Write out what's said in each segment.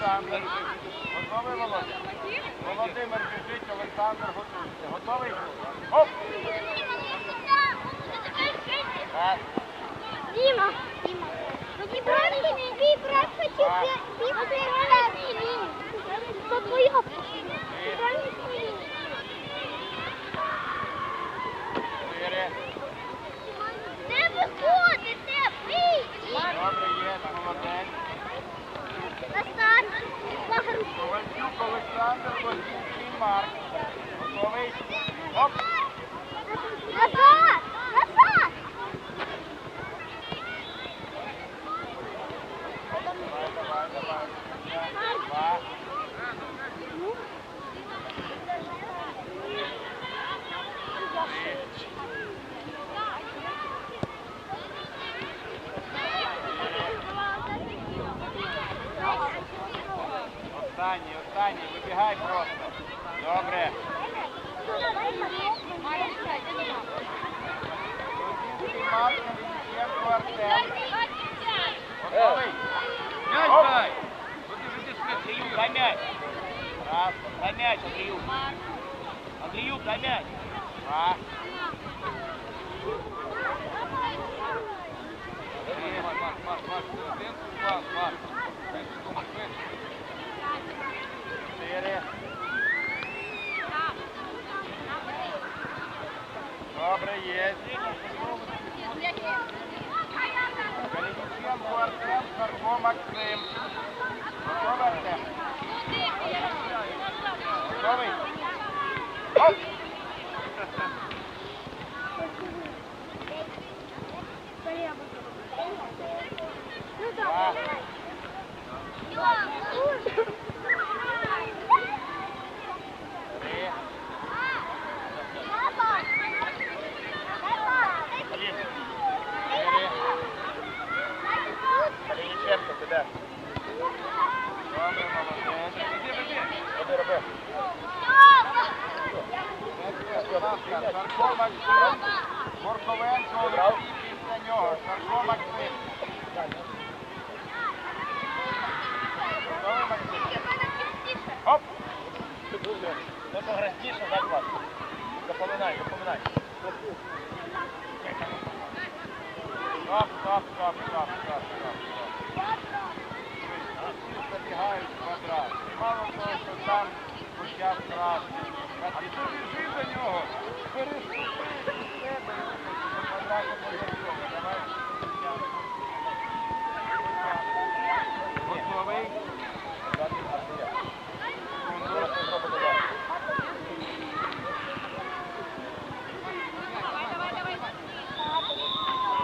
Олександр. Готовий, Володя? Володимир біжить, Олександр готується. Готовий? Оп! Раз. Діма. Діма. Мені брат, твій брат хотів півграти. Це твоя. Чотири. Не виходите, вийдіть. Добре, є, молодець. На старт. Лагеру. Ковальчук Олександр, Лозінський Марк. Готовий? Оп! Назад! Назад! Давай, давай, давай. Два. Останній, останній, вибігай просто. Добре. Карпо Максим. Готовий, Артем? Готовий? Оп! Два. Три. Один. Чотири. Піде. Добре, молодець. Іди! Ну? Запоминай, запоминай. Що там почав красти. А ти біжи до нього, переступи себе. Давай.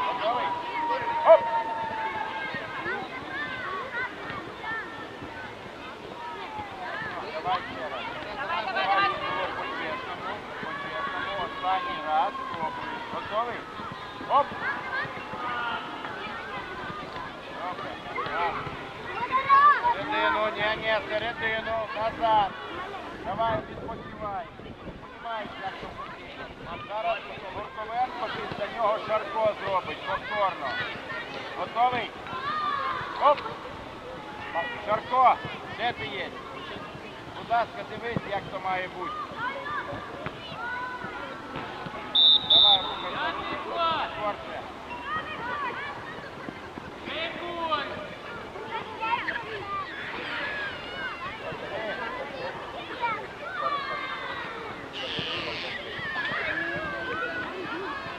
Готовий? Оп! Давай ще раз. Давай, було по-чесному, по-чесному. Останній раз. Готовий? Оп! Середину, ні, ні, середину, назад. Давай, відпочивай. Відпочивай, як зараз Горковенко після нього Шарко зробить повторно. Готовий? Оп! Шарко, де ти є? Будь ласка, дивись, як то має бути. Давай, рухайся. Скорше.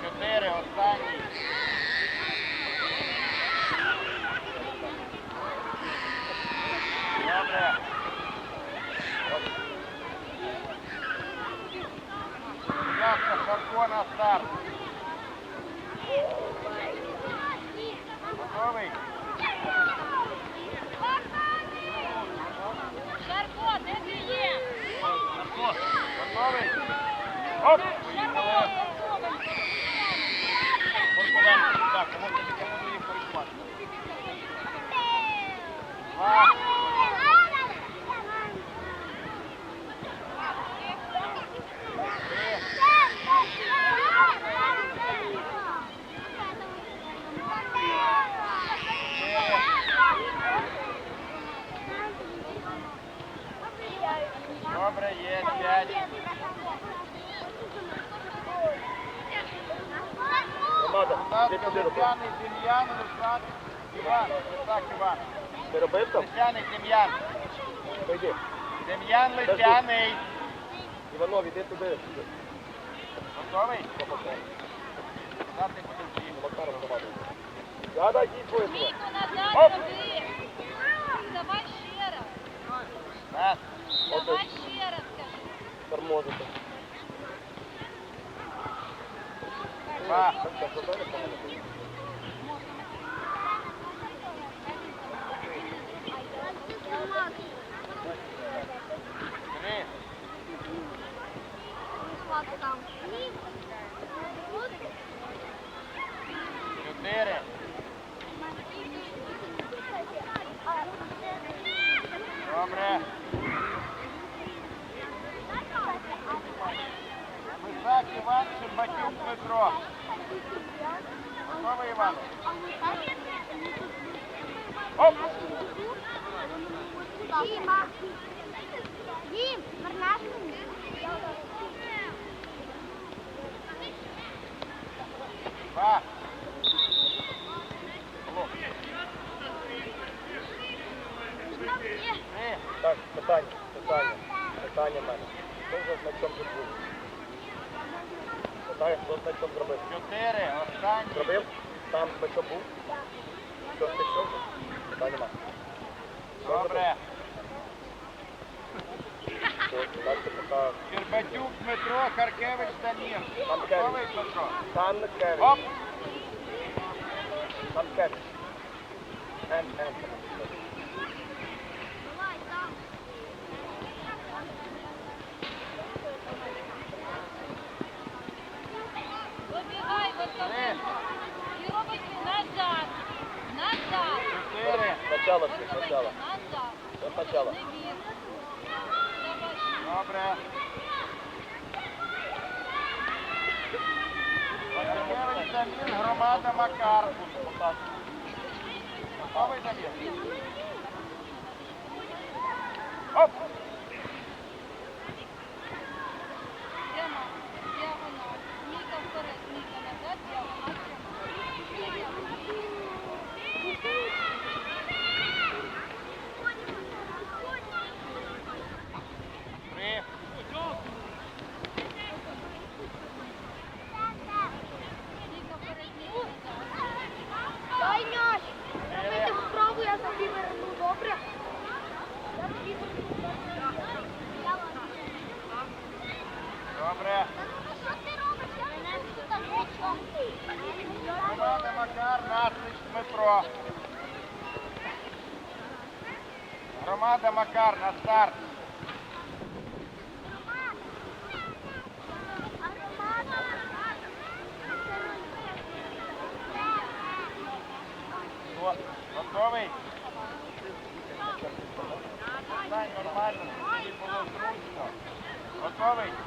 Чотири, останній. Добре. Будь ласка, Шарко на старт. Готовий? Шарко, де ти є? Шарко, готовий? Оп! Поїхали. Горковенко, так, кому таке Добре, є, п'ять. Лисяний Дем'ян, Лисак Іван. Лисак Іван. Ти робив там? Лисяний Дем'ян. Пойди. Дем'ян Лисяний. Іванов, іди туди. Готовий? Да, да, двоє туди. Віку назад туди. Давай ще раз. Раз. Давай ще раз, кажи. Тормозите. Два. Так, так, готові? Три. Чотири. Добре. Іван, Щербатюк Дмитро. Готовий, Іван? Оп! Діма. Дім, вернеш Два. Алло. Три. Так, питання, питання. Питання в мене. Хто вже значком тут був? Питання, хто значком зробив? Чотири. Останній. Зробив? Там значок був? Що, ти що? Питання нема. Добре. Що, дальше пока. Щербатюк Дмитро, Харкевич Дамір. Там Готовий, Кевич. Дмитро? Там Кевич. Оп! Там Кевич. Н, Н. Назад. Начало всі, начало. Назад. Не бій. Добре. Громада Макар. Готовий Дамір? Оп! Добре. Громада Макар, Насич Дмитро. Громада Макар на старт. Готовий? Нормально. Готовий?